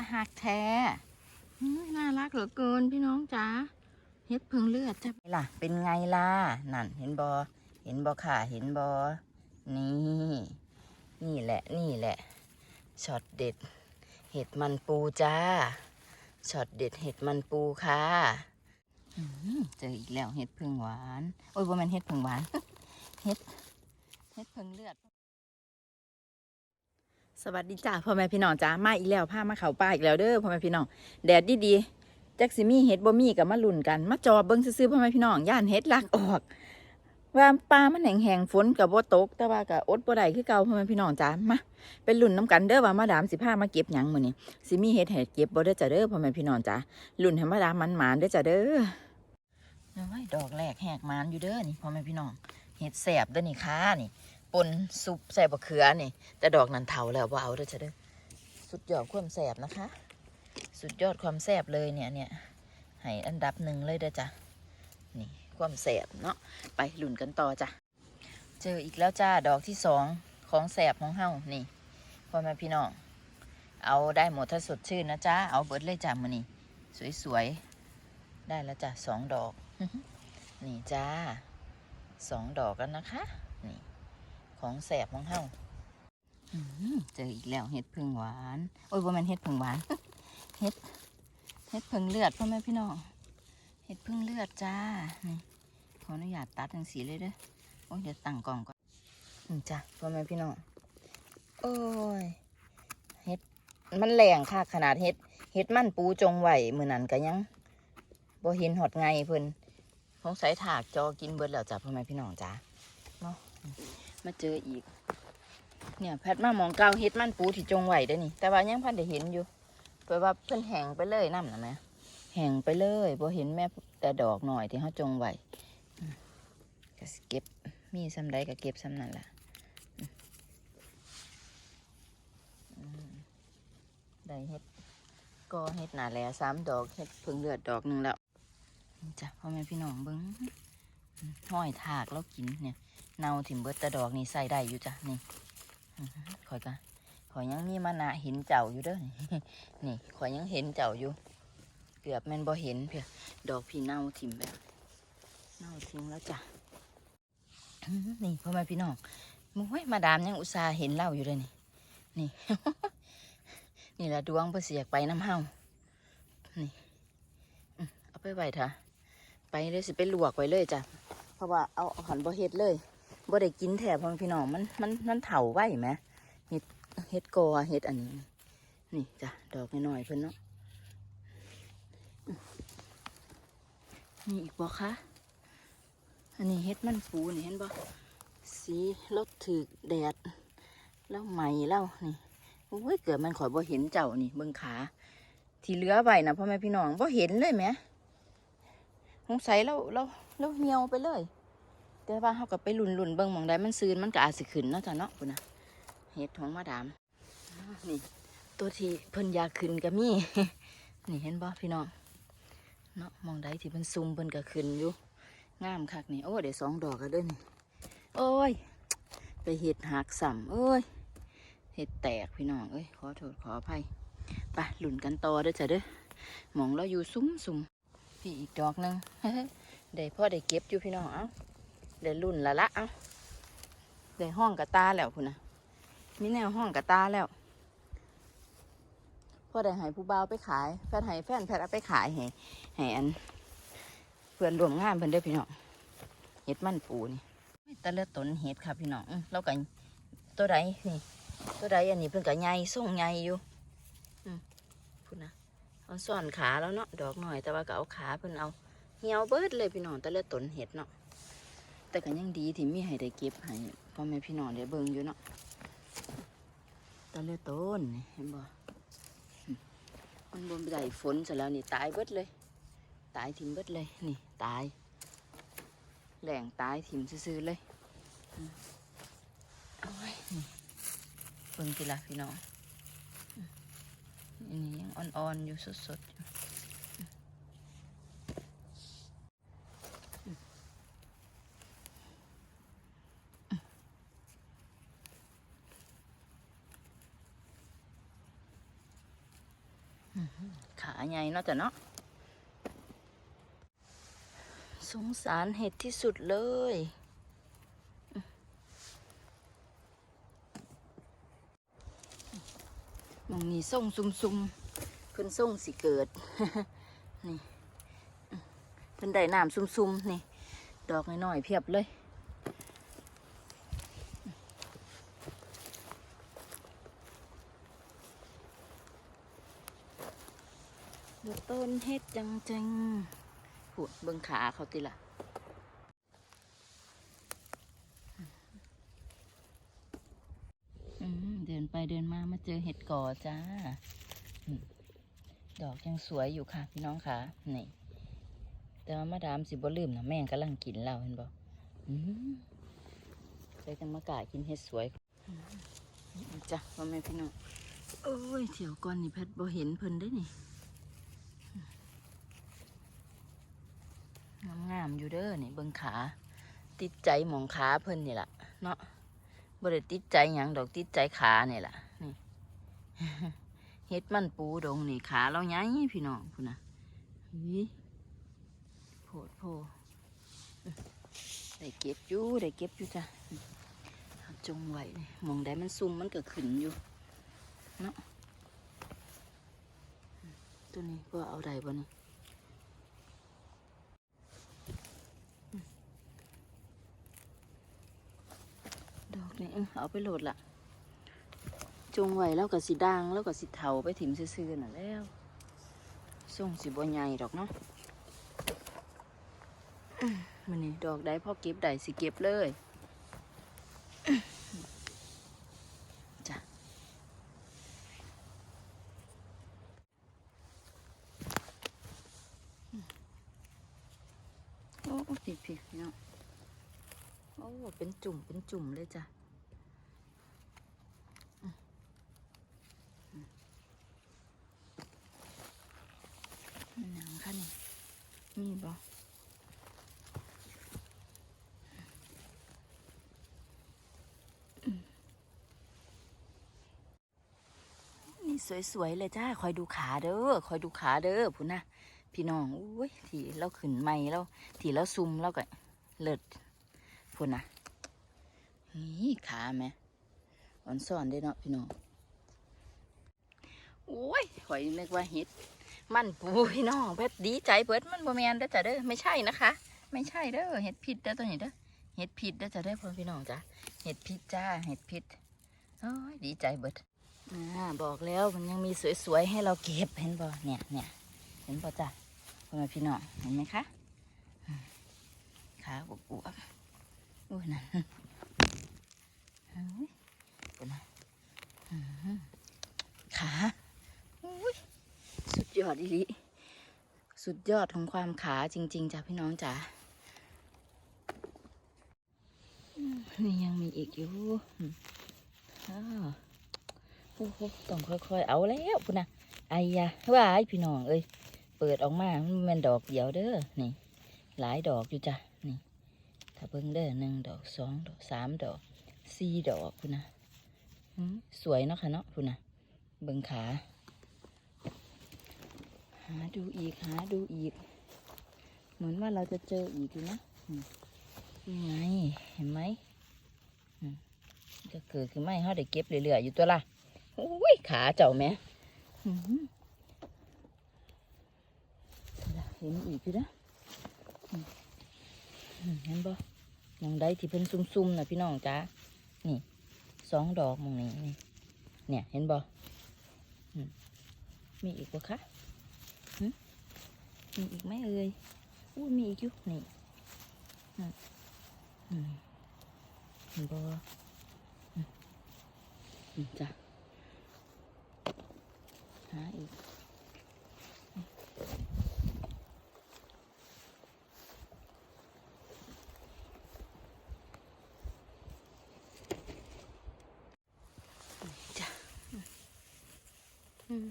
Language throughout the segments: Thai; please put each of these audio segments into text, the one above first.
าหักแท้อื้อน่ารักเหลือเกินพี่น้องจ๋าเฮ็ดเพึ่งเลือดจ้ะล่ะ เป็นไงล่ะนั่น เห็นบอเห็นบอค่ะเห็นบอนี่ นี่แหละ นี่แหละช็อตเด็ด เห็ดมันปูจ้าช็อตเด็ดเห็ดมันปูค่ะอื้อหือเจออีกแล้วเห็ดพึ่งหวาน โอ้ยบ่แม่นเห็ดพึ่งหวานเห็ดเห็ดพึ่งเลือด สวัสดีจ้าพ่อแม่พี่น้องจ้ามาอีกแล้วพามาเขาป่าอีกแล้วเด้อพ่อแม่พี่น้องแดดดีดีๆจักสิมี่เห็ดบ่มีกับมาลุ่นกัน มาจอเบิ่งซื่อพ่อแม่พี่น้องย่านเห็ดลักออก ว่าปลามันแห้งๆฝนกับบ่ตก แต่ว่าก็อดบ่ได้คือเก่าพ่อแม่พี่น้องจ้ามาเป็นลุ่นน้ำกันเด้อว่ามาดามสิพามาเก็บหยังมื้อนี้สิมี่เห็ดให้เก็บบ่เด้จ้าเด้อพ่อแม่พี่น้องจ้าลุ่นให้มาดามมันหมานเด้อจ้าเด้อโอ้ยดอกแรกแหกหมานอยู่เด้อนี่พ่อแม่พี่น้องเห็ดแสบเด้อนี่ค่ะนี่ ปนซุปใส่บะเขือนี่ แต่ดอกนันเถาแล้วว่าเอาเด้อจ้ะเด้อสุดยอดความแสบนะคะ สุดยอดความแสบเลยเนี่ยเนี่ยให้อันดับหนึ่งเลยเด้อจ้ะนี่ความแสบเนาะไปลุ่นกันต่อจ้ะเจออีกแล้วจ้าดอกที่สองของแสบของเฮานี่พ่อแม่พี่น้องเอาได้หมดถ้าสดชื่นนะจ้าเอาเบิดเลยจ้ะมือนี่สวยๆได้แล้วจ้ะสองดอก นี่จ้าสองดอกแล้วนะคะ ของแสบของเฮาอื้อหือเจออีกแล้วเห็ดพึ่งหวาน โอ้ยบ่แม่นเห็ดพึ่งหวาน เห็ด เห็ดพึ่งเลือดพ่อแม่พี่น้อง เห็ดพึ่งเลือดจ้า นี่ ขออนุญาตตัดทั้งสีเลยเด้อ โอ้ยเดี๋ยวตั้งกล่องก่อนนี่จ้ะพ่อแม่พี่น้อง โอ้ย เห็ด มันแรงค่ะขนาดเห็ด เห็ดมันปูจงไหวมือนั้นก็ยังบ่เห็นหอดไงเพิ่นสงสัยถากจอกินเบิดแล้วจ้ะพ่อแม่พี่น้องจ้าเนาะ มาเจออีก เนี่ยแพทมามองเกาเฮ็ดมันปูที่จงไหวได้นี่ แต่ว่ายังพันได้เห็นอยู่แปลว่าเพิ่นแห้งไปเลยน้ำนะแม่แห้งไปเลยบ่เห็นแม่แต่ดอกหน่อยที่เขาจงไหวก็เก็บมีซ้ำใดก็เก็บซ้ำนั่นแหละได้เฮ็ดก็เฮ็ดหนาแล้วสามดอกเฮ็ดเพิ่งเลือดดอกหนึ่งแล้วจ้ะพ่อแม่พี่น้องเบิ้งห้อยถากแล้วกินเนี่ย เนาถิ่มเบิดตะดอกนี่ใส่ได้อยู่จ้ะนี่อื้อหือข่อยก็ข่อยยังมีมานะเห็นเจ้าอยู่เด้อนี่นี่ข่อยยังเห็นเจ้าอยู่ เกือบแม่นบ่เห็นเพียดอกพี่เน่าถิ่มแบบเน่าทิ้งแล้วจ้ะนี่พ่อแม่พี่น้องมุ้ยมาดามยังอุตส่าห์เห็นเล่าอยู่เลยนี่นี่ นี่แหละดวงเพื่อเสียกไปน้ำเฮานี่เอาไปไว้เถอะไปเลยสิไปลวกไว้เลยจ้ะเพราะว่าเอาเอาหันบ่เฮ็ดเลย บ่ได้กินแถบพ่อแม่พี่น้องมันมันมันเถาไว้ไหมเฮ็ดเฮ็ดกอเฮ็ดอันนี้ นี่จ้ะดอกน้อยๆเพิ่นเนาะนี่อีกบ่คะอันนี้เฮ็ดมันปูนี่เห็นบ่สีรถถึกแดดแล้วไหมแล้วนี่โอ้ยเกิดมันข่อยบ่เห็นเจ้านี่เบิ่งขา ที่เหลือไว้นะพ่อแม่พี่น้องบ่เห็นเลยแหมสงสัยเราเราแล้วเหี่ยวไปเลย แต่ว่าเขาก็ไปลุนลุนๆเบิ่งมองใดมันซืนมันก็อาจสิขึ้นเนาะจ้ะเนาะพุ่นะเห็ดของมาดามนี่ตัวที่เพิ่นอยากขึ้นก็มีนี่เห็นบ่พี่น้องเนาะมองใดที่มันซุ่มเพิ่นก็ขึ้นอยู่งามคักนี่โอ้เดี๋ยวสองดอกก็เด้อนี่โอ้ย ไปเห็ดหักสัมเอ้ยเห็ดแตกพี่น้องเอ้ยขอโทษขออภัยไปหลุนกันต่อเด้อจ้ะเด้อมองเราอยู่ซุ้มซุ่มๆพี่อีกดอกหนึงได้พ่อได้เก็บอยู่พี่น้องเอ้า ได้รุ่นละละเอาได้ห้องกระตาแล้วพุ่นนะมีแนวห้องกระตาแล้วพ่อได้ให้ผู้บ่าวไปขายแฟนให้แฟนแพทเอาไปขายให้ให้อัน เพื่อนรวมงานเพิ่อนเด้อพี่น้องเห็ดมันปูนี่แต่เลือต้นเห็ดค่ะพี่น้องแล้วก็ตัวใดนี่ตัวใดอันนี้เพิ่นก็ใหญ่ส่งใหญ่อยู่พุ่นนะเอาซ่อนขาแล้วเนาะดอกหน่อยแต่ว่าก็เอาขาเพิ่นเอาเหี่ยวเบิดเลยพี่น้องแต่ละต้นเห็ดเนาะ แต่ก็ยังดีที่มีให้ได้เก็บให้พ่อแม่พี่น้องได้เบิ่งอยู่เนาะแต่ละต้นเห็นบ่มันบนได้ฝนเสร็จแล้วนี่ตายเบิดเลย ตายทิมเบิดเลยนี่ตาย แหล่งตายทิมซื่อๆเลยอือ้นี่เบิ่งทีละพี่น้องอันนี้ยังอ่อนๆอยู่สดๆอยู่ อื้อหือขา ใหญ่เนาะจ้ะเนาะสงสารเห็ดที่สุดเลยมองนี่ส่งซุมๆเพิ่นส่งสิเกิด นี่เพิ่นได้น้ำซุมๆนี่ ดอกน้อยๆเพียบเลย ดูต้ นเฮ็ดจังจังๆพูดเบิ่งขาเขาติละอืมเดินไปเดินมามาเจอเห็ดก่อจ้าอืมดอกยังสวยอยู่ค่ะพี่น้องค่ะ นี่ แต่ว่ามาดามสิบ่ลืมนะแม่งกำลังกินเราเห็นบ่อืมใส่จังมากากินเห็ดสวยอืมนี่จ้ะพ่อแม่พี่น้อง โอ้ยเถียวก่อนนี่แพทย์บ่เห็นเพิ่นได้นี่ งามอยู่เด้อนี่เบิ่งขา ติดใจหมองขาเพิ่นนี่ล่ะเนาะบ่ได้ติดใจหยังดอกติดใจขาเนี่ล่ะนี่เฮ็ดมันปูดงนี่ขาเราใหญ่พี่น้องพุ่นนะวิโพดโพได้เก็บอยู่ได้เก็บอยู่จ้ะจงไว้นี่หมองใดมันซุ่มมันก็ขึ้นอยู่เนาะตัวนี้ก็เอาได้บ่นี่ ดอกนี่เอ้เอาไปโหลดละจงไว้แล้วก็สิด่างแล้วก็สิเถาไปถิ่มซื่อๆน่ะแล้วส่งสิบ่ใหญ่ดอกเนาะมันนี่ดอกได้พ่อเก็บได้สิเก็บเลยจ้ะโอ้ผิดผิดเนาะ โอ้เป็นจุ่มเป็นจุ่มเลยจ้ะหนังค่ะนี่มีบ่นี่สวยๆเลยจ้า คอยดูขาเด้อ คอยดูขาเด้อพูนนะพี่น้อง อุ้ย ที่เราขึ้นไม่แล้ว ที่เราซุ่มแล้วก็เลิศ พุ่นนะนี่ขาแม่อ่อนซ่อนได้เนาะพี่น้องโอ้ยข่อยนึกว่าเห็ด มันปูพี่น้องเพชรดีใจเปิดมันบ่แมนเด้อจ้ะเด้อไม่ใช่นะคะ ไม่ใช่เด้อเห็ดผิดเด้อตัวนี้เด้อเห็ดผิดเด้อจ้ะเด้อพ่อพี่น้องจ้ะเห็ดผิดจ้าเห็ดผิดโอ้ยดีใจเบิดอ่าบอกแล้วมันยังมีสวยๆให้เราเก็บเห็นบ่เนี่ยเนี่ยเห็นบ่จ้ะพ่อแม่พี่น้องเห็นไหมคะขาอวบๆ อุ้ยนั่นขาอุ้ยสุดยอดอีลิสุดยอดของความขาจริง ๆจ้ะพี่น้องจ๋านี่ยังมีอีกอยู่โอ้โหต้องค่อยๆ เอาแล้วพุ่นนะไอ้ยะว่าไอ้พี่น้องเอ้ย เปิดออกมามันดอกเดียวเด้อ นี่ หลายดอกอยู่จ้ะ ถ้าเบิ่งเด้อหนึ่งดอกสองดอกสามดอกสี่ดอกพุ่นะสวยเนาะค่ะเนาะพุ่นะเบิ่งขา หาดูอีกหาดูอีก เหมือนว่าเราจะเจออีกอยู่นะอืมนี่ไงเห็นไหมอืมก็เกิดขึ้นไม่เขาได้เก็บเรื่อยๆอยู่ตัวละอุ้ยขาเจ้าแม่หืมเห็นอีกอยู่นะอืมเห็นบ่ มองใดที่เพิ่นซุ่มๆนะพี่น้องจ้านี่สองดอกมองนี้นี่เนี่ยเห็นบ่อืมมีอีกบ่คะมีอีกไหมเอ่ยอู้มีอีกอยู่นี่อืมอืมเห็นบ่อืมอืมจ้ะหาอีก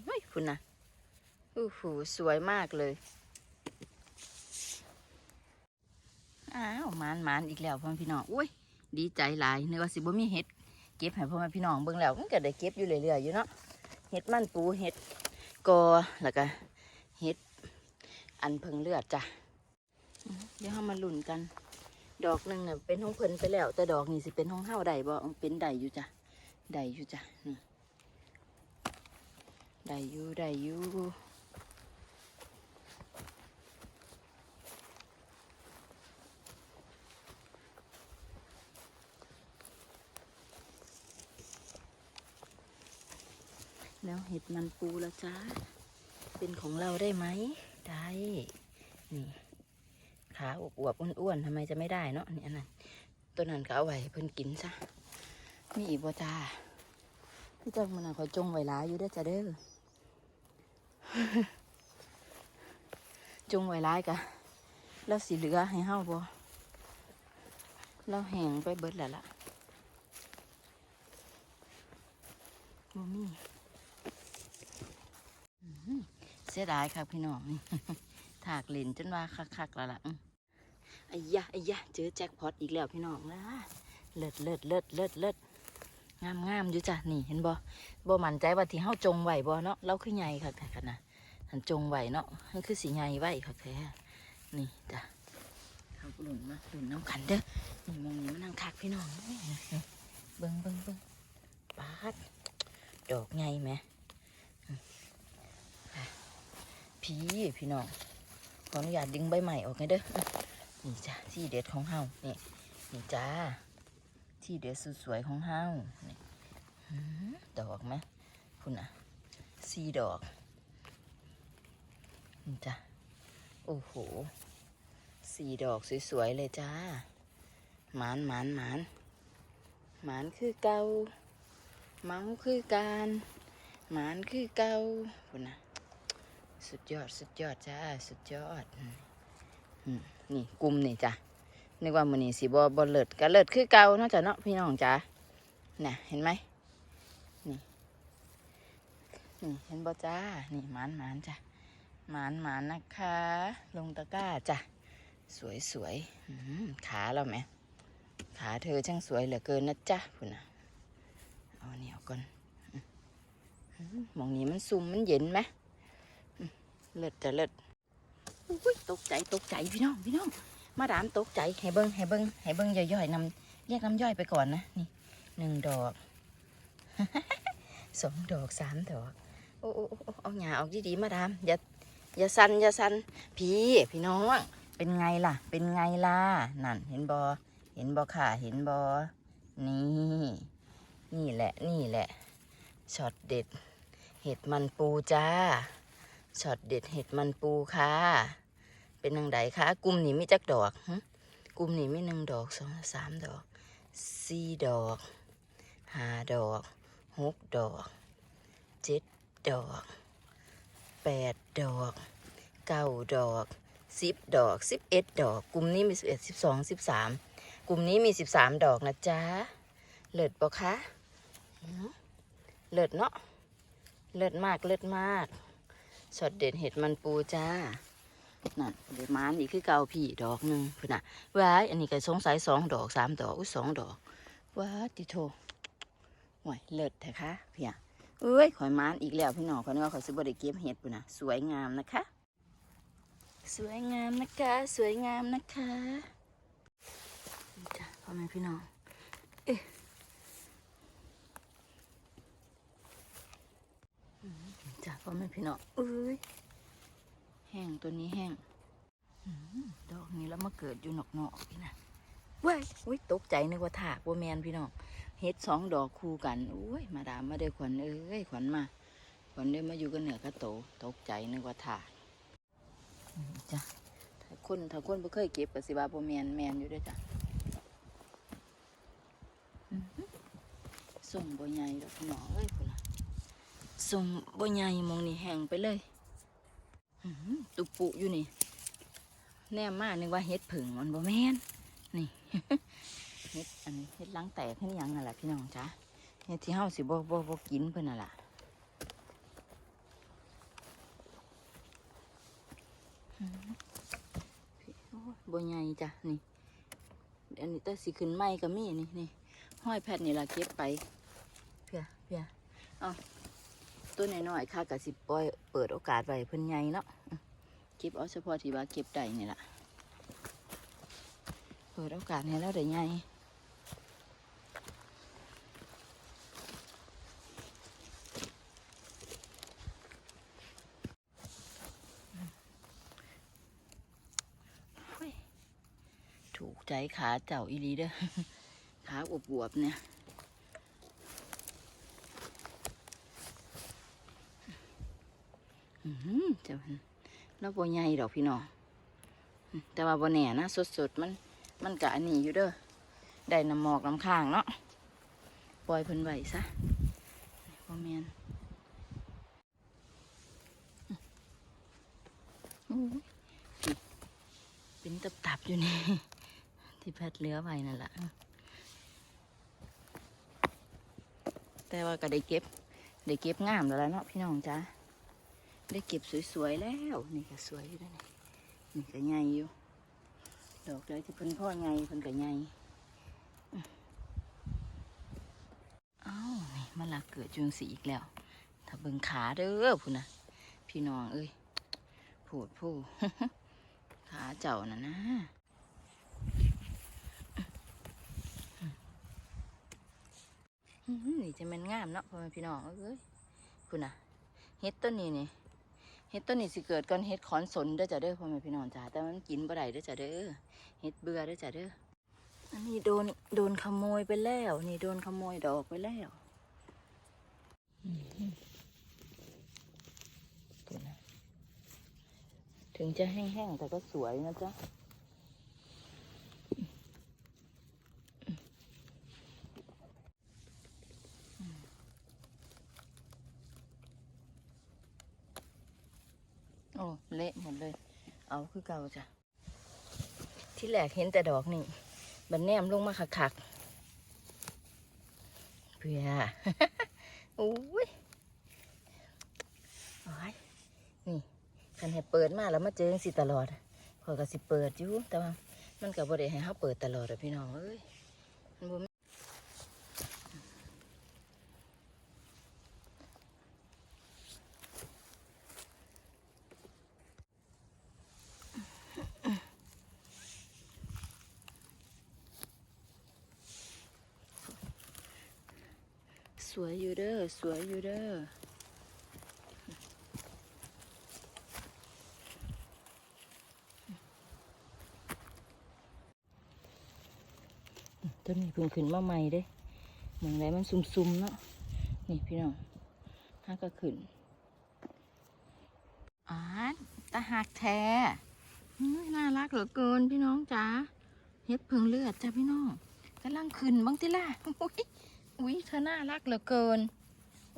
เฮ้ยคุณนะโอ้โหสวยมากเลย อ้าวมานมานอีกแล้วพ่อแม่พี่น้องอุ้ยดีใจหลายนึกว่าสิบ่มีเห็ดเก็บให้พ่อแม่พี่น้องเบิ่งแล้วมันก็ได้เก็บอยู่เรื่อยๆอยู่เนาะเห็ดมันปูเห็ดกอแล้วก็เห็ดอันเพิงเลือดจ้ะเดี๋ยวเรามาลุ้นกัน ดอกหนึ่งเนี่ยเป็นของเพิ่นไปแล้ว แต่ดอกนี่สิเป็นของเฮาได้บ่เป็นได้อยู่จ้ะได้อยู่จ้ะนี่ ได้อยู่ได้อยู่แล้วเห็ดมันปูแล้วจ้า เป็นของเราได้ไหม ได้ นี่ ขาอวบๆอ้วนๆทำไมจะไม่ได้เนาะนี่อันนั้นตัวนั้นก็เอาไว้ให้เพิ่นกินซะ มีอีกบ่จ้าพี่เจ้ามันน่ะคอยจงไว้หลายอยู่เด้จ้าเด้อ จงไว้หลายกะแล้วสิเหลือให้เฮาบ่แล้วแหงไปเบิดแล้วล่ะบ่มีเสียดายค่ะพี่น้องถากเลนจนว่าคักๆแล้วล่ะอ้ยะอ้ยะเจอแจ็คพอตอีกแล้วพี่น้องนะเลิศเลิศเลิศเลิศเลิศ งามงามอยู่จ้ะนี่เห็นบ่บ่มั่นใจว่าที่เฮาจงไว้บ่เนาะเราคือใหญ่ค่ะแต่กันนะหันจงไว้เนาะมันคือสีใหญ่ไว้ค่ะแท้นี่จ้ะเขาหลุนมาหลุนน้ำขันเด้อนี่มองนี้มันนั่งคักพี่น้องเบิ่งเบิ่งเบิ่งปาดดอกใหญ่ไหมพี่พี่น้องขออนุญาตดึงใบใหม่ออกไงเด้อนี่จ้าที่เด็ดของเฮานี่นี่จ้า ที่เด็ดสุดสวยของเฮาดอกไหมคุณอะสี่ดอกนี่จ้าโอ้โหสี่ดอกสวยๆเลยจ้าหมานหมานหมานหมานคือเกาเมาคือการหมานคือเกาคุณอะสุดยอดสุดยอดจ้า สุดยอดนี่กลุ่มนี่จ้ะ นึกว่ามันนี่สีบอบอเลิศก็เลิศคือเก่าเนาะจ้ะเนาะพี่น้องจ้าน่ะเห็นไหมนี่นี่เห็นบอจ้านี่หมานหมานจ้ะหมานหมานนะคะ ลงตะกร้าจ้ะสวยสวยขาเราไหมขาเธอช่างสวยเหลือเกินนะจ๊ะพุ่นะเอาเหนียวก่อนอมองนี้มันซุ่มมันเย็นไหมเลิศจะเลิศอุ้ยตกใจตกใจพี่น้องพี่น้อง มาดามตกใจให้เบิ้งให้เบิ้งให้เบิ้งย่อยๆนำแยกน้ำย่อยไปก่อนนะนี่หนึ่งดอกสองดอกสามดอกโอ้โอ้โอ้โอ้เอาหยาออกดีๆมาดามอย่าอย่าสันอย่าสันพี่พี่น้องเป็นไงล่ะ เป็นไงล่ะนั่น เห็นบอเห็นบอค่ะเห็นบอนี่ นี่แหละนี่แหละช็อตเด็ด เห็ดมันปูจ้าช็อตเด็ดเห็ดมันปูค่ะ เป็นนังไดคะกลุ่มนี้มีจักดอกกลุ่มนี้มีหนึ่งดอกสองสามดอกสี่ดอกห้าดอกหกดอกเจ็ดดอกแปดดอกเก้าดอกสิบดอกสิบเอ็ดดอกกลุ่มนี้มีสิบเอ็ดสิบสองสิบสามกลุ่มนี้มีสิบสามดอกนะจ๊ะเลิศปะคะเลิศเนาะเลิศมากเลิศมากช็อตเด็ดเห็ดมันปูจ้า นั่นเดี๋ยวมานอีกคือเก่าพี่ดอกหนึ่งพุ่นน่ะว้ายอันนี้ก็สงสัยสองดอกสามดอกอุ้ยสองดอกว้าติโทห่วยเลิศแท้คะพี่อะเอ้ยข่อยมานอีกแล้วพี่น้องคนนี้ว่าข่อยซื้อบริเก็บเห็ดพุ่นน่ะสวยงามนะคะ สวยงามนะคะ สวยงามนะคะจ้ะพ่อแม่พี่น้องเอ๊ะจ้ะพ่อแม่พี่น้องเอ้ย แห้งตัวนี้แห้งอืมดอกนี้แล้วมาเกิดอยู่นอกๆพี่นะเว้ยอุ้ยตกใจนึกว่าถากว่าแมนพี่น้องเฮ็ดสองดอกคู่กันอุ้ยมาดามมาได้ขวัญเอ้ยขวัญมาขวัญได้มาอยู่กันเหนือกระโตตกใจนึกว่าถากอืมจ้ะถ้าคนถ้าคนบ่เคยเก็บก็สิว่าบ่แมนแมนอยู่เด้วยจ้ะอือหือส่งบ่ใหญ่ดอกพี่น้องเอ้ยพุ่นน่ะส่งบ่ใหญ่หมองนี่แห้งไปเลยอื้อหือ ตุปุอยู่นี่ แน่มากนึกว่าเฮ็ดผึ่งมันบ่แม่นนี่เฮ็ดอันเฮ็ดล้างแตกเฮ็ดยังนั่นแหละพี่น้องจ้าเฮ็ดที่เฮาสิบ่บ่บ่กินเพิ่นน่ะล่ะโบ่ใหญ่จ้ะนี่อันนี้แต่สิขึ้นใหม่ก็มีนี่นี่ห้อยแพทนี่ล่ะเก็บไปเพียเพียเอา ตัวน้อยๆค่ะกับสิบปล่อยเปิดโอกาสไว้เพิ่นใหญ่เนาะอืมเก็บเอาเฉพาะที่ว่าเก็บได้นี่ล่ะเปิดโอกาสให้เราได้ใหญ่เฮ้ยถูกใจขาเจ้าอีลีเด้อขาอวบๆเนี่ย อืมเจ้าพันแล้วบ่ใหญ่ดอกพี่น้องแต่ว่าบ่แน่นะสดๆมันมันกะอันนี้อยู่เด้อได้น้ำหมอกน้ำข้างเนาะปล่อยเพิ่นไว้ซะบ่แม่นเป็นตับๆอยู่นี่ ที่แพทย์เหลือไว้นั่นแหละแต่ว่าก็ได้เก็บได้เก็บงามแล้วเนาะพี่น้องจ้า ได้เก็บสวยๆแล้ว นี่ก็สวยอยู่ด้วนี่นี่ก็ใหญ่อยู่ ดอกเลยที่เพิ่นพ่อใหญ่เพิ่นก็ใหญ่อื้ออ้าวนี่มันลักเกิดจุงสีอีกแล้ว ถ้าเบิ่งขาเด้อพุ่นนะพี่น้องเอ้ยพูดผู้ขาเจ้าน่ะนะอื้อหือนี่จะมันงามเนาะพ่อแม่พี่น้องเอ้ยพุ่นนะเฮ็ดต้นนี้นี่ เฮ็ดต้นนี้สิเกิดก่อนเฮ็ดขอนสนได้จ้ะเด้อพ่อแม่พี่น้องจ้าแต่มันกินบ่ได้ได้จ้ะเด้อเฮ็ดเบื่อได้จ้ะเด้ออันนี้โดนโดนขโมยไปแล้ว นี่โดนขโมยดอกไปแล้วถึงจะแห้งๆแต่ก็สวยนะจ๊ะ เละหมดเลย เอาคือเก่าจ้ะ ที่แรกเห็นแต่ดอกนี่บันแนมลงมาคักๆเพื่อโอ้ยโอ้ยนี่คันให้เปิดมาแล้วมาเจอสิตลอดขอยก็สิเปิดอยู่แต่ว่ามันก็บ่ได้ให้เฮาเปิดตลอดอะพี่น้องเอ้ยมันบ่แม่นสวยอยู่เด้อ สวยอยู่เด้อต้นนี้เพิ่งขึ้นมาใหม่เด้เหมือนไรมันซุ่มๆเนาะ นี่พี่น้องห้าก็ขึ้นอ่านตาหักแท้น่ารักเหลือเกินพี่น้องจ๋า เฮ็ดเพิ่งเลือดจ้ะพี่น้องกำลังขึ้นบ้างติล่ะอุ้ยอุ้ยเธอน่ารักเหลือเกิน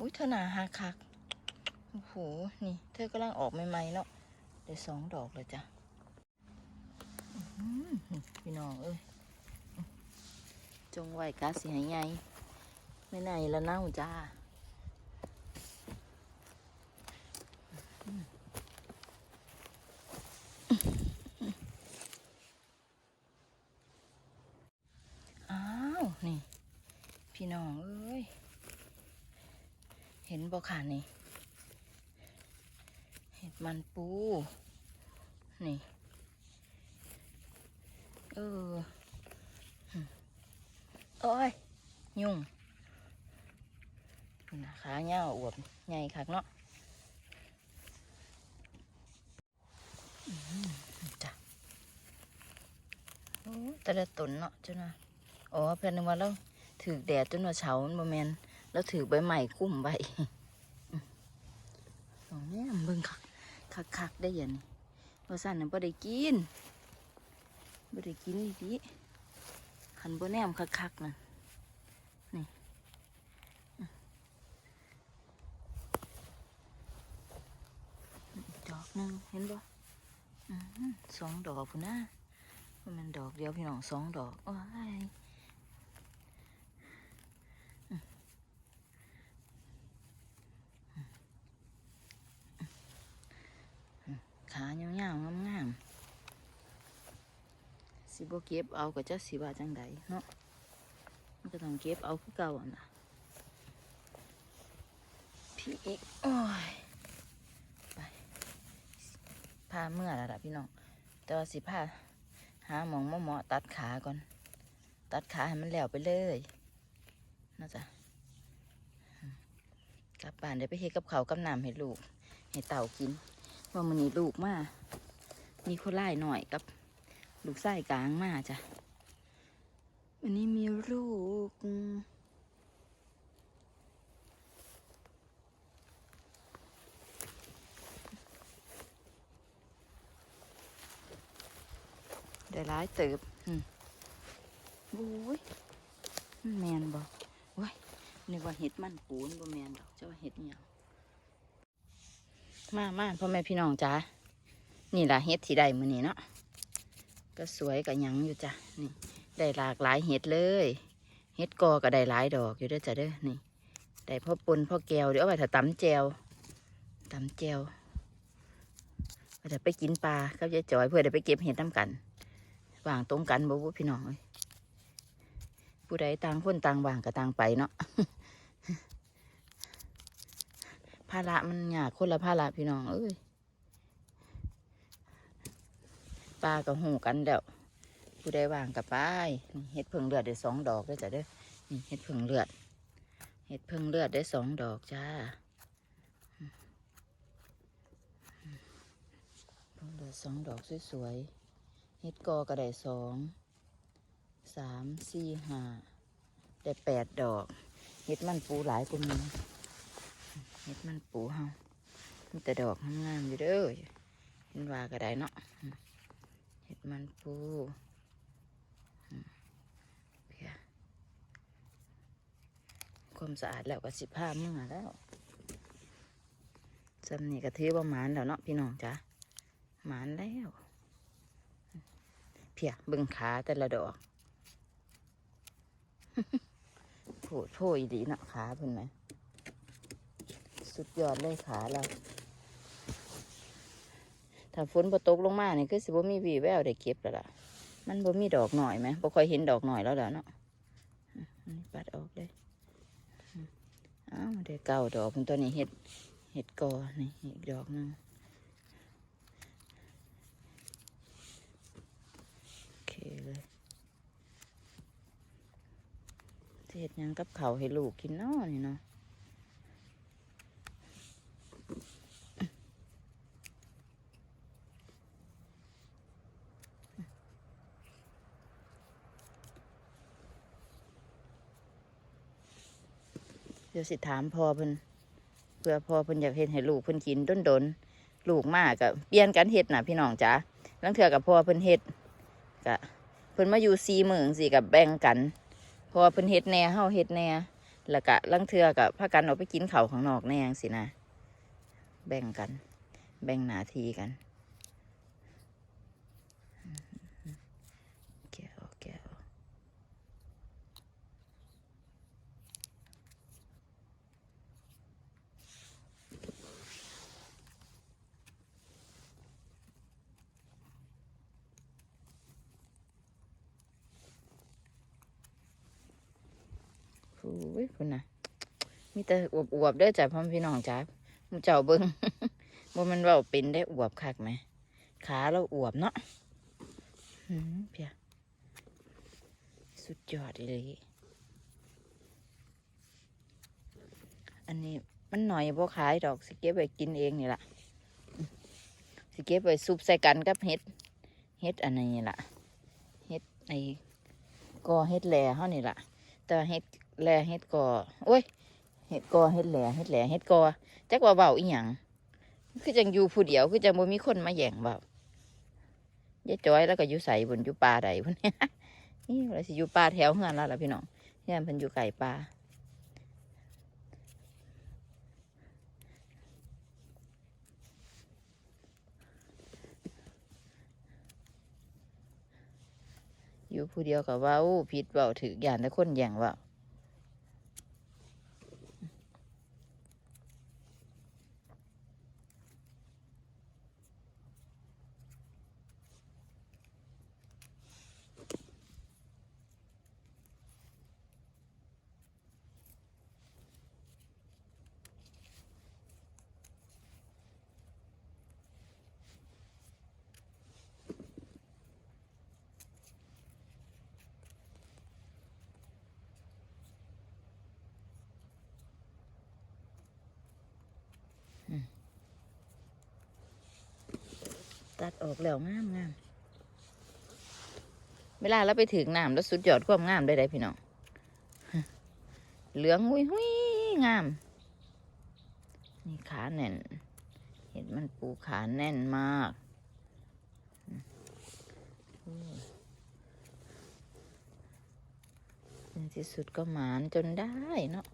อุ้ยเธอหนาหักคักโอ้โห นี่ เธอกำลังออกใหม่ๆเนาะได้สองดอกเลยจ้ะพี่น้องเอ้ย จงไว้กาสิห้ใหญ่ไม่ไหนละเน่าจ้าอ้าว นี่ พี่น้องเอ้ย ห็นบ่ค่ะนี่เห็ดมันปู นี่ เออโอ้ย ยุ่งนน่ะขาเงาวอวบใหญ่คักเนาะจ้ะโอ้แต่ละตนเนาะจ้านะอ๋อเพื่อนนึกว่าเราถือแดดจนว่าเฉามันบ่แมน แล้วถือใบใหม่คุ้มใบสองแม่มเบิ่งคักคักคักได้ยันว่าสั่นน่ะบ่ได้กินบ่ได้กินอีดีขันบ่แนมคักคักนั่นนี่ดอกหนึ่งเห็นบ่อื้อสองดอกพุ่นนะว่ามันดอกเดียวพี่น้องสองดอกโอ้ยอื้ออื้อ ขายาวๆงามๆสิบเก็บเอาก็จะสิว่าจังใดเนาะมันก็ต้องเก็บเอาคือเก่าอะนะพี่อีกโอ้ยไปพาเมื่อแล้วล่ะพี่น้องแต่ว่าสิพาหาหมองเหมาะตัดขาก่อน ตัดขาให้มันแล้วไปเลยนะจ๊ะกลับบ้านเดี๋ยวไปเฮ็ดกับเขากับน้ำให้ลูก ให้เต่ากิน ว่ามันนี้ลูกมามีคนไล่หน่อยกับลูกไส้กลางมาจ้ะวันนี้มีลูกได้ร้ายเติบอืมโอ้ยมันแมนบอกว้ยนึกว่าเห็ดมันปูนบ่แมนดอกเจ้าว่าเห็ดอิหยัง มามาพ่อแม่พี่น้องจ้านี่ละเห็ดที่ได้มือนี้เนาะก็สวยกับยังอยู่จ้ะนี่ ได้หลากหลายเห็ดเลยเห็ดกอก็ได้หลายดอกอยู่เด้วยจ้ะเด้อนี่ได้พ่อปนพ่อแก้วเดี๋ยวเอาไปถ้าตำแจวตำแจวเอาเดี๋ยวไปกินปลากับยายจอย เพื่อเดี๋ยวไปเก็บเห็ดน้ำกันวางตรงกันบ่วุพี่น้องผู้ใดต่างคนต่างวางก็ต่างไปเนาะ ภาระมันยากคนละภาระพี่น้องเอ้ยปลากับหูกันเดี๋ยวผู้ใดวางกับไปนี่เห็ดเพิ่งเลือดได้สองดอกได้อจ้ะเด้อนี่เห็ดเพิ่งเลือดเห็ดเพิ่งเลือดได้สองดอกจ้าเพิ่งเลือดสองดอกสวยๆเฮ็ดกอก็ได้สองสามสี่ห้าได้แปดดอกเฮ็ดมันปูหลายกว่านี้ เฮ็ดมันปูเฮามีแต่ดอกงามๆอยู่เด้อเห็นว่าก็ได้เนาะเฮ็ดมันปูเพียความสะอาดแล้วก็สิผ้าเมื่อแล้วจำนี่ก็ถือว่าหมานแล้วเนาะพี่น้องจ้ะหมานแล้วเพียบึงขาแต่ละดอกโผดโผยดีเนาะขาเพิ่นไหม สุดยอดเลยขาเรา ถ้าฝนบ่ตกลงมาเนี่ยคือสิบ่มีวีแววได้เก็บแล้วล่ะ มันบ่มีดอกหน่อยไหมบ่ค่อยเห็นดอกหน่อยแล้วล่ะเนาะอันนี้ปัดออกเลยอ้าวได้เก้าดอกเพิ่นตัวนี้เห็ดเห็ดกอนี่อีกดอกนึงโอเคเลยเฮ็ดยังกับเขาให้ลูกกินเนาะนี่เนาะ เดี๋ยวสิถามพอเพิ่นเพื่อพอเพิ่นอยากเฮ็ดให้ลูกเพิ่นกินดนๆลูกมากกับเปลี่ยนกันเฮ็ดนะพี่น้องจ๋าลังเถื่อกับพ่อเพิ่นเฮ็ดกะเพิ่นมาอยู่ซีเมืองสิกับแบ่งกันพราะว่าเพิ่นเฮ็ดแหน่เฮาเฮ็ดแหน่แล้วก็ลังเทือกับพากันออกไปกินเขาข้างนอกแหน่จังสินะแบ่งกัน แบ่งหน้าทีกันแก้วแก้ว โอ้ยคุณน่ะ มีแต่อวบอวบๆเด้อจ้ะพ่อพี่น้องจ้ามูเจ้าเบิ้งบ่แมันว่าเป็นได้อวบคักไหม ขาเราอวบเนาะหืมเพียสุดยอดเลย อันนี้มันหน่อยบ่ขายดอกสิเก็บไว้กินเองนี่ละสิเก็บไว้ซุปใส่กันกับเห็ด เห็ดอันนี้ล่ะ เห็ดไอ้กอเห็ดแหล่เฮานี่ล่ะ แต่เห็ด แหล่เห็ดกอโอ้ยเห็ดกอเห็ดแหล่เห็ดแหล่เห็ดกอจักว่าเบาอีหยังคือจังอยู่ผู้เดียวคือจังบ่มีคนมาแย่งเบายายจ้อยแล้วก็อยู่ใส่บนอยู่ป่าใดพุ่นเนี่ยนี่เราสิอยู่ป่าแถวเฮือนแล้วล่ะพี่น้องเฮือนเพิ่นอยู่ไก่ป่าอยู่ผู้เดียวกับว่าผิดเบาถืออย่างแต่คนแย่งเบา ตัดออกแล้วงามงามเวลาเราไปถึงน้ำแล้วสุดยอดความงามได้ไดพี่น้องเหลืองหุยหุยงาม นี่ขาแน่น เห็นมันปูขาแน่นมากในที่สุดก็หมานจนได้เนาะ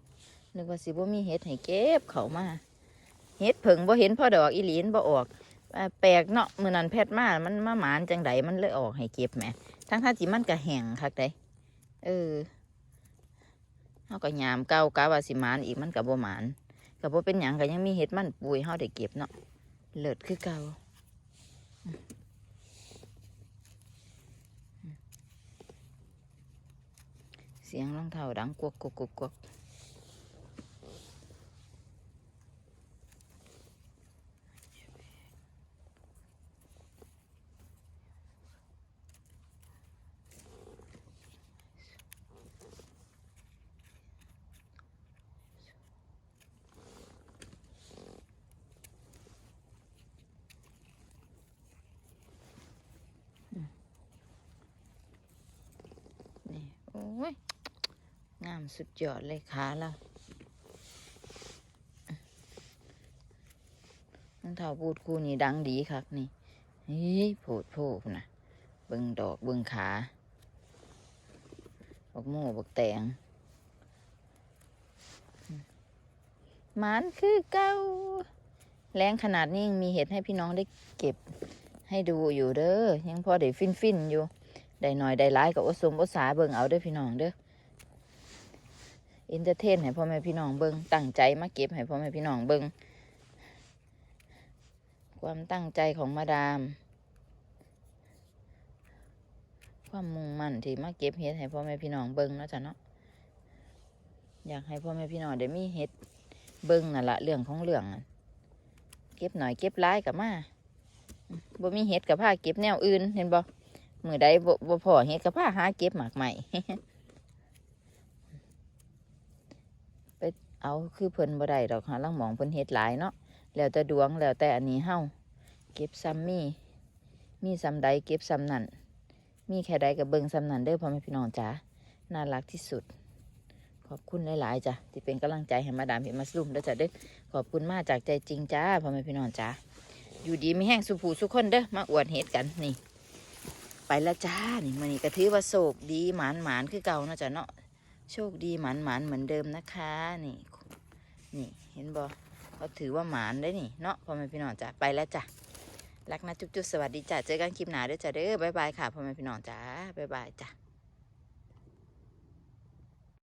นึกว่าสิบ่มีเห็ดให้เก็บเขามา เห็ดเผิงบ่เห็นพ่อดอกอีหลีนบ่ออก แปลกเนาะมือนั้นแพทย์มา มันมาหมานจังไดมันเลยออกให้เก็บแหมทั้งท่าที่มันก็แห้งคักได้เออเฮาก็ยามเก่ากะว่าสิหมานอีกมันก็บ่หมานก็บ่เป็นหยังก็ยังมีเห็ดมันปุยเฮาได้เก็บเนาะเลิศคือเก่าเสียงรองเท้าดังกวกกวกกวกกวก นี่โอ้ ยงามสุดยอดเลยขาเรารองเท้าบูดคู่นี่ดังดีคักนี่เฮ้ยโผดโผนะเบิ่งดอกเบิ่งขาบักโม่บักแตงมันคือเก้าแรงขนาดนี้ยังมีเห็ดให้พี่น้องได้เก็บให้ดูอยู่เด้อยังพอได้ฟินฟินๆอยู่ ได้หน่อยได้หลายก็อสมอสาเบิ่งเอาเด้อพี่น้องเด้อเอนเตอร์เทนให้พ่อแม่พี่น้องเบิ่งตั้งใจมาเก็บให้พ่อแม่พี่น้องเบิ่งความตั้งใจของมาดาม ความมุ่งมั่นที่มาเก็บเห็ดให้พ่อแม่พี่น้องเบิ่งเนาะจ้ะเนาะอยากให้พ่อแม่พี่น้องได้มีเห็ดเบิ่งนั่นละเรื่องของเรื่องเก็บหน่อยเก็บหลายกับมาบ่มีเห็ดกับผ้าเก็บแนวอื่นเห็นบ่ มือใดบ่บ่พอเฮ็ดก็พาหาเก็บหมากใหม่ไปเอาคือเพิ่นบ่ได้ดอกหาลังหมองเพิ่นเฮ็ดหลายเนาะแล้วแต่ดวงแล้วแต่อันนี้เฮาเก็บซ้ำมีมีซ้ำใดเก็บซ้ำนั่นมีแค่ใดก็เบิ่งซ้ำนั่นเด้อพ่อแม่พี่น้องจ๋าน่ารักที่สุด ขอบคุณหลายๆจ้ะที่เป็นกำลังใจให้มาดามเห็นมาสลุมเด้อจ้ะเด้อขอบคุณมากจากใจจริงจ้าพ่อแม่พี่น้องจ๋าอยู่ดีมีแห้งสุผูสุคนเด้อมาอวดเฮ็ดกันนี่ ไปแล้วจ้านี่มันนี่กระถือว่าโศกดีหมานหมานคือเก่านะจ๊ะเนาะโชคดีหมานหมานเหมือนเดิมนะคะ นี่ นี่เห็นบอเขาถือว่าหมานได้นี่เนาะพ่อแม่พี่น้องจ้ะไปแล้วจ้ะรักนะจุ๊บๆสวัสดีจ้ะเจอกันคลิปหนาเด้อจ้ะเด้อบ๊ายบายค่ะพ่อแม่พี่น้องจ้าบ๊ายบายจ้ะ